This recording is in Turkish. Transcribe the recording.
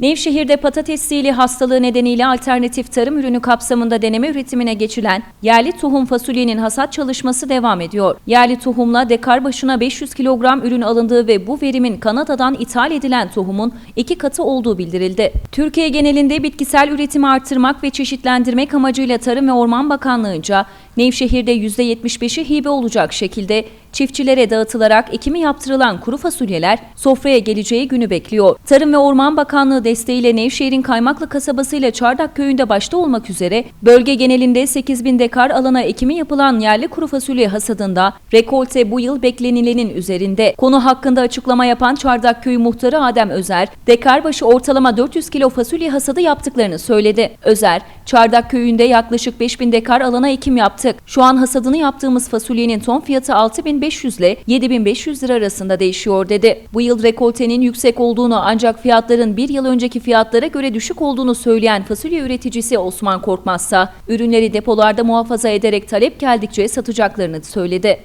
Nevşehir'de patates sili hastalığı nedeniyle alternatif tarım ürünü kapsamında deneme üretimine geçilen yerli tohum fasulyenin hasat çalışması devam ediyor. Yerli tohumla dekar başına 500 kilogram ürün alındığı ve bu verimin Kanada'dan ithal edilen tohumun iki katı olduğu bildirildi. Türkiye genelinde bitkisel üretimi artırmak ve çeşitlendirmek amacıyla Tarım ve Orman Bakanlığı'nca Nevşehir'de %75'i hibe olacak şekilde çiftçilere dağıtılarak ekimi yaptırılan kuru fasulyeler sofraya geleceği günü bekliyor. Tarım ve Orman Bakanlığı desteğiyle Nevşehir'in Kaymaklı kasabasıyla Çardak köyünde başta olmak üzere bölge genelinde 8 bin dekar alana ekimi yapılan yerli kuru fasulye hasadında rekolte bu yıl beklenilenin üzerinde. Konu hakkında açıklama yapan Çardak Köyü muhtarı Adem Özer, dekar başı ortalama 400 kilo fasulye hasadı yaptıklarını söyledi. Özer, Çardak Köyü'nde yaklaşık 5 bin dekar alana ekim yaptık. Şu an hasadını yaptığımız fasulyenin ton fiyatı 6500 ile 7500 lira arasında değişiyor dedi. Bu yıl rekoltenin yüksek olduğunu ancak fiyatların bir yıl önceki fiyatlara göre düşük olduğunu söyleyen fasulye üreticisi Osman Korkmazsa, ürünleri depolarda muhafaza ederek talep geldikçe satacaklarını söyledi.